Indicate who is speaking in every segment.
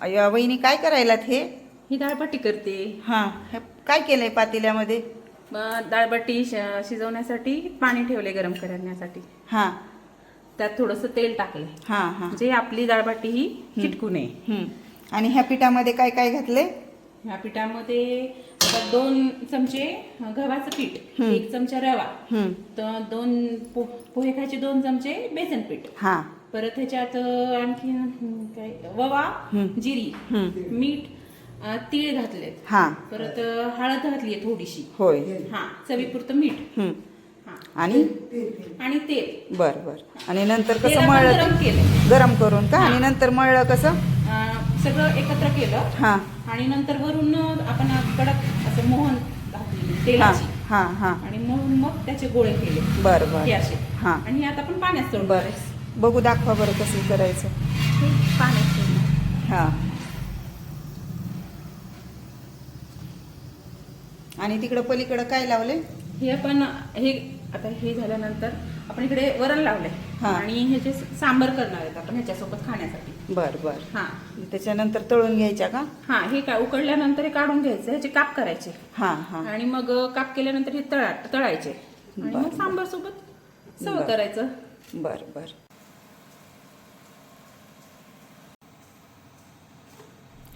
Speaker 1: अय्या वहिनी काय करायलात हे?
Speaker 2: ही डाळबाटी करते.
Speaker 1: हां हे काय केलंय पातेल्यामध्ये?
Speaker 2: मग डाळबाटी श- शिजवण्यासाठी पाणी ठेवले गरम करण्यासाठी.
Speaker 1: हां.
Speaker 2: त्यात थोडंसं तेल टाकलंय.
Speaker 1: हां हां.
Speaker 2: म्हणजे आपली डाळबाटी ही चिटकू नये.
Speaker 1: हं. आणि ह्या पिठामध्ये काय काय घातले
Speaker 2: ह्या पिठामध्ये आता दोन चमचे गव्हाचं पीठ. एक चमचा रवा. तर दोन पो- पोहे खायचे दोन चमचे बेसन पीठ.
Speaker 1: हां.
Speaker 2: परत ह्याच्यात आणखी काय ववा. जिरी. मीठ तीळ घातलेत.
Speaker 1: हां.
Speaker 2: परत हळद घातली आहे थोडीशी.
Speaker 1: होय.
Speaker 2: हा चवीपुरतं मीठ.
Speaker 1: आणि?
Speaker 2: आणि तेल.
Speaker 1: बर बर. आणि नंतर कसं मळलं?
Speaker 2: गरम? केलं
Speaker 1: गरम करून का? आणि नंतर मळलं कसं?
Speaker 2: सगळं एकत्र केलं.
Speaker 1: हां.
Speaker 2: आणि नंतर वरून आपण कडक असं मोहन घातली
Speaker 1: हां
Speaker 2: तेलाची.
Speaker 1: हां हां
Speaker 2: आणि म्हणून मग त्याचे गोळे केले.
Speaker 1: बर बर.
Speaker 2: असे.
Speaker 1: हां.
Speaker 2: आणि आता आपण पाण्यात सोडणार
Speaker 1: बर. बघू दाखवा बरं कसं करायचं.
Speaker 2: हे.
Speaker 1: हां आणि तिकडं पलीकडं काय लावले
Speaker 2: हे आपण हे आता हे झाल्यानंतर आपण इकडे वरण लावलंय.
Speaker 1: हा.
Speaker 2: आणि ह्याचे सांबर करणार आहेत आपण ह्याच्यासोबत खाण्यासाठी.
Speaker 1: बर बर.
Speaker 2: हा.
Speaker 1: त्याच्यानंतर तळून घ्यायच्या का?
Speaker 2: हा हे का उकडल्यानंतर हे काढून घ्यायचं ह्याचे काप करायचे.
Speaker 1: हां हां.
Speaker 2: आणि मग काप केल्यानंतर हे तळा तळायचे. आणि मग सांबर सोबत सर्व. करायचं.
Speaker 1: बर बर.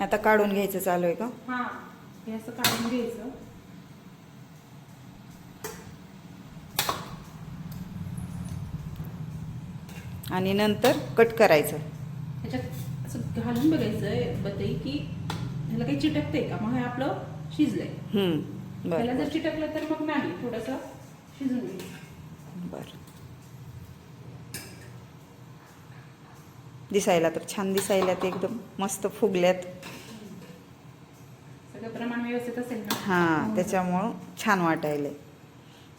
Speaker 1: आता काढून घ्यायचं चालू आहे का?
Speaker 2: हा हे असं काढून घ्यायचं.
Speaker 1: आणि नंतर कट करायचं.
Speaker 2: ह्याच्यात असं घालून बघायचं बतई की ह्याला काही चिटकते का? मग हे आपलं शिजलंय.
Speaker 1: हं, बर
Speaker 2: ह्याला जर चिटकलं तर मग नाही थोडस शिजून घ्यायचं
Speaker 1: बर. दिसायला तर छान दिसायला ते एकदम मस्त फुगल्यात. हां त्याच्यामुळं छान वाटायलंय.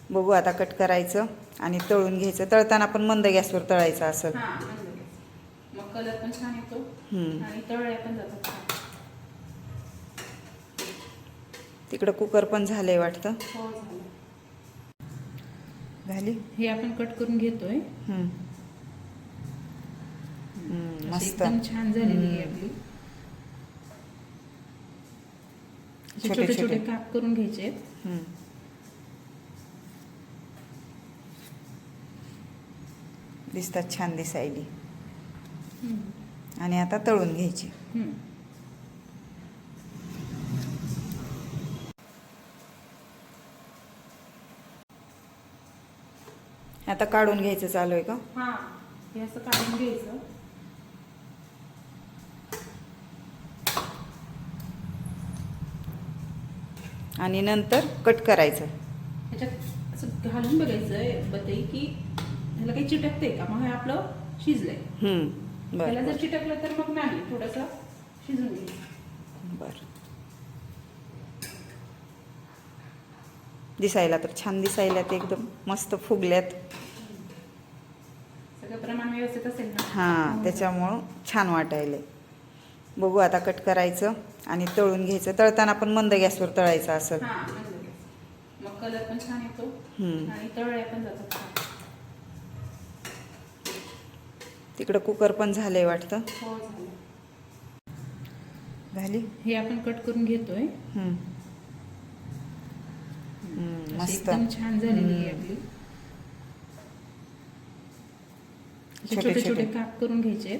Speaker 1: बघू आता कट करायचं आणि तळून घ्यायचं. तळताना पण मंद गॅसवर तळायचं असं.
Speaker 2: मंद गॅस. मग कलर पण छान येतो. आणि तळल्या पण जातात छान.
Speaker 1: तिकडं कुकर पण झालंय वाटतं.
Speaker 2: हो झालं. हे आपण कट करून घेतोय.
Speaker 1: मस्त.
Speaker 2: एकदम छान झालेली आहे आपली असे
Speaker 1: छोटे
Speaker 2: छोटे. काप करून घ्यायचे.
Speaker 1: दिसतात छान दिसायली. आणि आता तळून घ्यायची. आता काढून घ्यायचं चालू आहे का?
Speaker 2: हा हे असं काढून घ्यायचं.
Speaker 1: आणि नंतर कट करायचं.
Speaker 2: ह्याच्यात असं घालून बघायचं बतई की ह्याला काही चिटकते का? मग हे आपलं शिजलंय.
Speaker 1: हं,
Speaker 2: ह्याला
Speaker 1: बरं.
Speaker 2: जर चिटकलं तर मग नाही थोडस शिजून घ्यायचं
Speaker 1: बर. दिसायला तर छान दिसायला ते एकदम मस्त फुगल्यात.
Speaker 2: सगळं प्रमाण व्यवस्थित असेल ना?
Speaker 1: हां त्याच्यामुळं छान वाटायलंय. बघू आता कट करायचं आणि तळून घ्यायचं. तळताना पण मंद गॅसवर तळायचं असं.
Speaker 2: मंद गॅस. मग कलर पण छान येतो. आणि तळल्या पण जातात छान.
Speaker 1: तिकडं कुकर पण झालंय वाटतं.
Speaker 2: हो झालं. हे आपण कट करून घेतोय.
Speaker 1: मस्त.
Speaker 2: छान झालेली आपली. असे
Speaker 1: छोटे
Speaker 2: छोटे छोटे
Speaker 1: छोटे.
Speaker 2: काप करून घ्यायचे.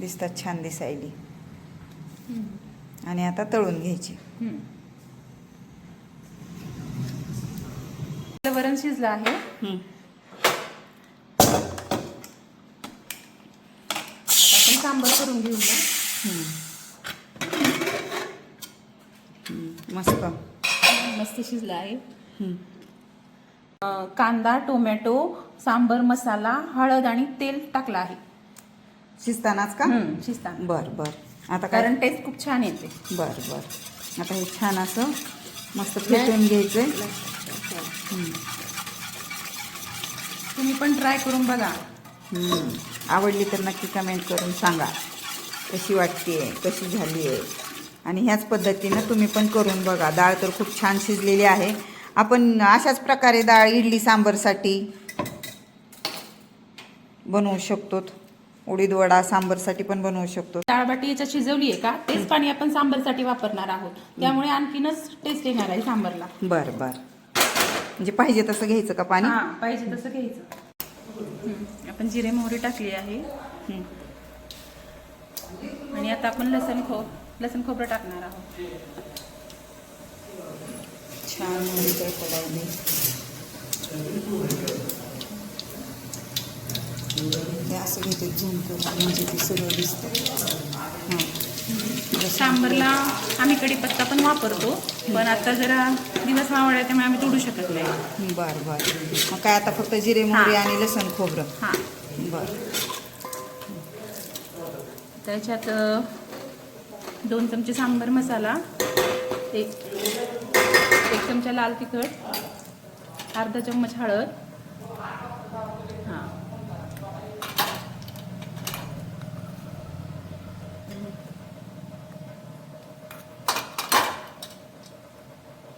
Speaker 1: दिसतात छान दिसायली. आणि आता तळून घ्यायची.
Speaker 2: वरण शिजलं आहे.
Speaker 1: हं.
Speaker 2: सांबर करून घेऊया.
Speaker 1: मस्त.
Speaker 2: मस्त शिजलं आहे.
Speaker 1: हं.
Speaker 2: कांदा टोमॅटो सांबर मसाला हळद आणि तेल टाकलं आहे.
Speaker 1: शिजतानाच का?
Speaker 2: शिजताना.
Speaker 1: बर बर. आता
Speaker 2: कारण टेस्ट खूप छान येते.
Speaker 1: बर बर. आता हे छान असं मस्त फेटून घ्यायचंय. हं.
Speaker 2: तुम्ही पण ट्राय करून बघा.
Speaker 1: आवडली तर नक्की कमेंट करून सांगा. कशी वाटते कशी झाली आहे आणि ह्याच पद्धतीनं तुम्ही पण करून बघा. डाळ तर खूप छान शिजलेली आहे. आपण अशाच प्रकारे डाळ इडली सांबरसाठी बनवू शकतो. उडीद वडा सांबरसाठी पण बनवू शकतो.
Speaker 2: डाळबाटी याच्यात शिजवली आहे का? तेच पाणी आपण सांबरसाठी वापरणार आहोत. त्यामुळे आणखीनच टेस्ट येणार आहे सांबरला.
Speaker 1: बर बर. म्हणजे पाहिजे तसं घ्यायचं का पाणी?
Speaker 2: हा पाहिजे तसं घ्यायचं. आपण जिरे मोहरी टाकली आहे.
Speaker 1: हं.
Speaker 2: आणि आता आपण लसण खो लसण खोबरं टाकणार आहोत.
Speaker 1: छान. मोहरी हे असं घेते झूम करून म्हणजे ते सगळं दिसतं.
Speaker 2: सांबरला आम्ही कढीपत्ता पण वापरतो पण आता जरा दिवस आहे त्यामुळे आम्ही तोडू शकत नाही.
Speaker 1: बर बर. मग काय आता फक्त जिरे मोहरी
Speaker 2: हां.
Speaker 1: आणि लसण खोबरं.
Speaker 2: हा.
Speaker 1: बर.
Speaker 2: त्याच्यात दोन चमचे सांबर मसाला एक एक चमचा लाल तिखट अर्धा चम्मच हळद हां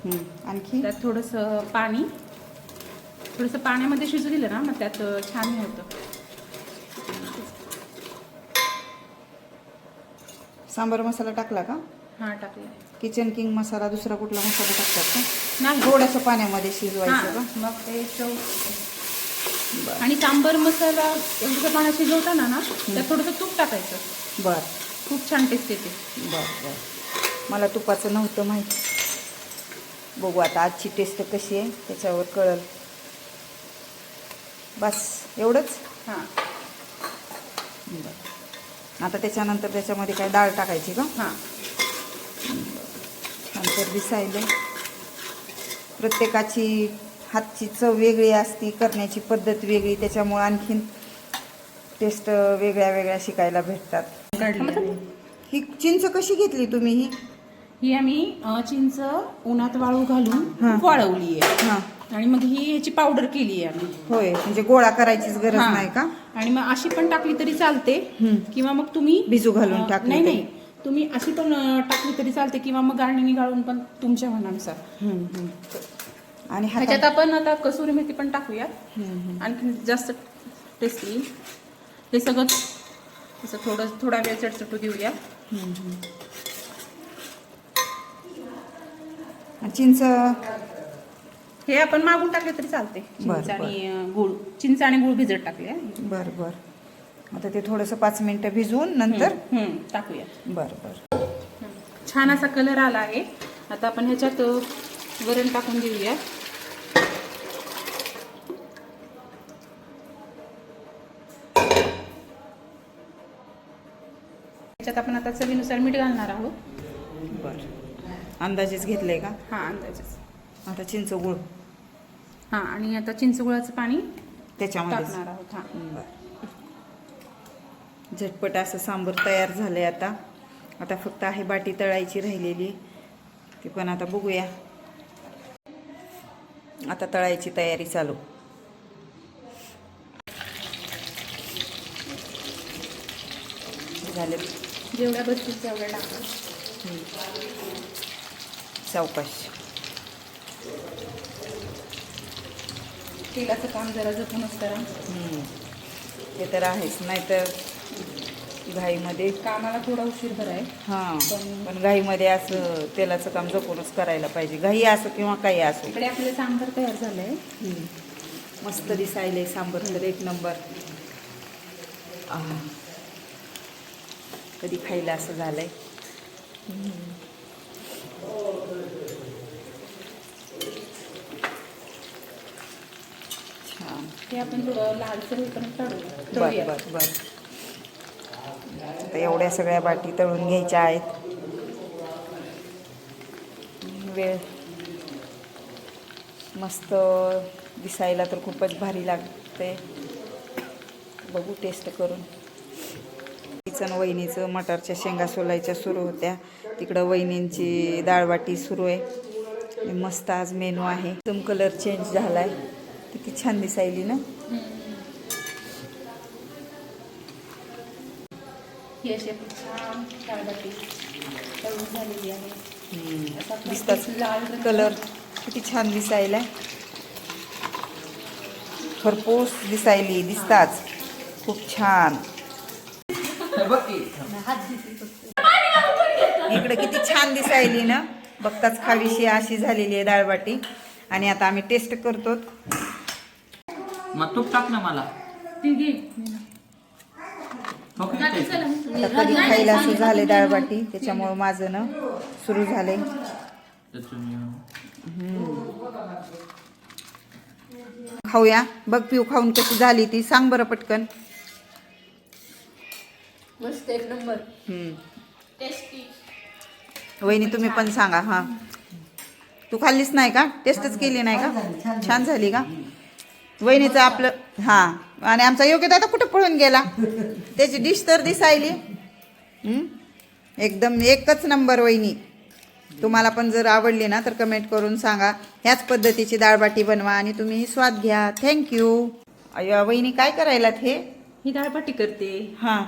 Speaker 1: हं. आणखी?
Speaker 2: त्यात थोडंसं पाणी. थोडंसं पाण्यामध्ये शिजू दिलं ना मग त्यात छान होतं.
Speaker 1: सांबार मसाला टाकला का?
Speaker 2: हां टाकलं.
Speaker 1: किचन किंग मसाला दुसरा कुठला मसाला टाकतात का?
Speaker 2: नाही.
Speaker 1: थोड्याशा पाण्यामध्ये शिजवायचं का?
Speaker 2: मग ते चव आणि सांबर मसाला एवढं पाण्यात शिजवताना ना त्यात थोडंसं तूप टाकायचं.
Speaker 1: बर.
Speaker 2: खूप छान टेस्ट येते.
Speaker 1: बर बर. मला तुपाचं नव्हतं माहीत. बघू आता आजची टेस्ट कशी आहे त्याच्यावर कळल. बस एवढंच?
Speaker 2: हां.
Speaker 1: बरं. आता त्याच्यानंतर त्याच्यामध्ये काय डाळ टाकायची का?
Speaker 2: हां.
Speaker 1: नंतर दिसायला. प्रत्येकाची हातची चव वेगळी असती करण्याची पद्धत वेगळी त्याच्यामुळं आणखीन टेस्ट वेगळ्या वेगळ्या शिकायला भेटतात. ही चिंच कशी घेतली तुम्ही ही?
Speaker 2: ही आम्ही चिंच उन्हात वाळू घालून. वाळवली आहे आणि मग ही ह्याची पावडर केली आहे आम्ही
Speaker 1: होय म्हणजे गोळा करायचीच गरज
Speaker 2: हां.
Speaker 1: नाही का
Speaker 2: आणि मग अशी पण टाकली तरी चालते. किंवा मग तुम्ही
Speaker 1: भिजू घालून
Speaker 2: अ,
Speaker 1: टाकली
Speaker 2: नाही? नाही तुम्ही अशी पण अ, टाकली तरी चालते किंवा मग गाळणीने गाळून पण तुमच्या मनानुसार
Speaker 1: हम्म, हम्म. आणि
Speaker 2: ह्याच्यात आपण आता कसुरी मेथी पण टाकूया. आणखी जास्त टेस्ट येईल हे सगळं असं थोडं थोडा वेळ चटचटू देऊया
Speaker 1: हम्म, हम्म. आणि चिंच
Speaker 2: हे आपण मागून टाकले तरी चालते.
Speaker 1: बरं,
Speaker 2: चिंच आणि अ, गूळ. चिंच आणि गूळ भिजत टाकले
Speaker 1: बर बर. आता ते थोडंसं पाच मिनिटं भिजवून नंतर
Speaker 2: टाकूया.
Speaker 1: बर बर.
Speaker 2: छान असा कलर आला आहे. आता आपण ह्याच्यात अ, वरण टाकून देऊया. ह्याच्यात आपण आता चवीनुसार मीठ घालणार आहोत.
Speaker 1: बर अंदाजेच घेतलंय का?
Speaker 2: हा अंदाजेच.
Speaker 1: आता चिंच गुळ
Speaker 2: हा आणि आता चिंचगुळाचं पाणी
Speaker 1: त्याच्यामध्ये
Speaker 2: टाकणार आहोत. हा
Speaker 1: बर. झटपट असं सांबर तयार झालंय आता. आता फक्त आहे बाटी तळायची राहिलेली. ती पण आता बघूया. आता तळायची तयारी चालू. झाले.
Speaker 2: जेवढ्या बसतील तेवढ्या टाका.
Speaker 1: सावकाश
Speaker 2: तेलाचं काम जरा जपूनच करा.
Speaker 1: ते तर आहेच नाहीतर घाईमध्ये
Speaker 2: कामाला थोडा उशीर भर आहे.
Speaker 1: हां
Speaker 2: पण-
Speaker 1: घाईमध्ये असं तेलाचं काम जपूनच करायला पाहिजे. घाई असो किंवा काही असो.
Speaker 2: इकडे आपलं सांबर तयार झालंय.
Speaker 1: हम्म. मस्त दिसायले सांबर तर एक नंबर. आह. कधी खायला असं झालंय. छान
Speaker 2: आपण थोडं होईपर्यंत
Speaker 1: बर
Speaker 2: तळूया.
Speaker 1: बर बर. आता एवढ्या सगळ्या बाटी तळून घ्यायच्या आहेत. वेळ. मस्त दिसायला तर खूपच भारी लागते. बघू टेस्ट करून. किचन वहिनीचं मटारच्या शेंगा सोलायच्या सुरू होत्या. तिकडं वहिनींची डाळवाटी सुरू आहे. आणि मस्त आज मेनू आहे. एकदम कलर चेंज झालाय. किती छान दिसायली ना?
Speaker 2: ही अशी आपली छान डाळबाटी तळून झालेली आहे. असा
Speaker 1: दिसतात.
Speaker 2: लाल रंग.
Speaker 1: कलर. किती छान दिसायला. खरपूस दिसायली. दिसताच. खूप छान. इकडे किती छान दिसायली ना? बघताच खावीशी अशी झालेली आहे डाळबाटी. आणि आता आम्ही टेस्ट करतो
Speaker 3: मग तूप टाक ना मला. हो का इथे?
Speaker 1: तर कधी खायला असं झाले डाळबाटी? त्याच्यामुळं माझं ना सुरू झालंय
Speaker 3: त्याच्यामुळे
Speaker 1: खाऊया. बघ पिऊ खाऊन कशी झाली ती. सांग बरं पटकन.
Speaker 4: मस्त एक नंबर.
Speaker 1: हम्म.
Speaker 4: टेस्टी
Speaker 1: वहिनी तुम्ही पण सांगा हा. तू खाल्लीच नाही का? टेस्टच केली नाही का? छान झाली का? वहिनीचं आपलं हा. आणि आमचा योग्य दादा कुठं पळून गेला? त्याची डिश तर दिसायली? एकदम एकच नंबर वहिनी. तुम्हाला पण जर आवडली ना तर कमेंट करून सांगा. ह्याच पद्धतीची डाळबाटी बनवा आणि तुम्ही स्वाद घ्या. थँक्यू वहिनी काय करायलात हे?
Speaker 2: ही डाळपाटी करते.
Speaker 1: हां.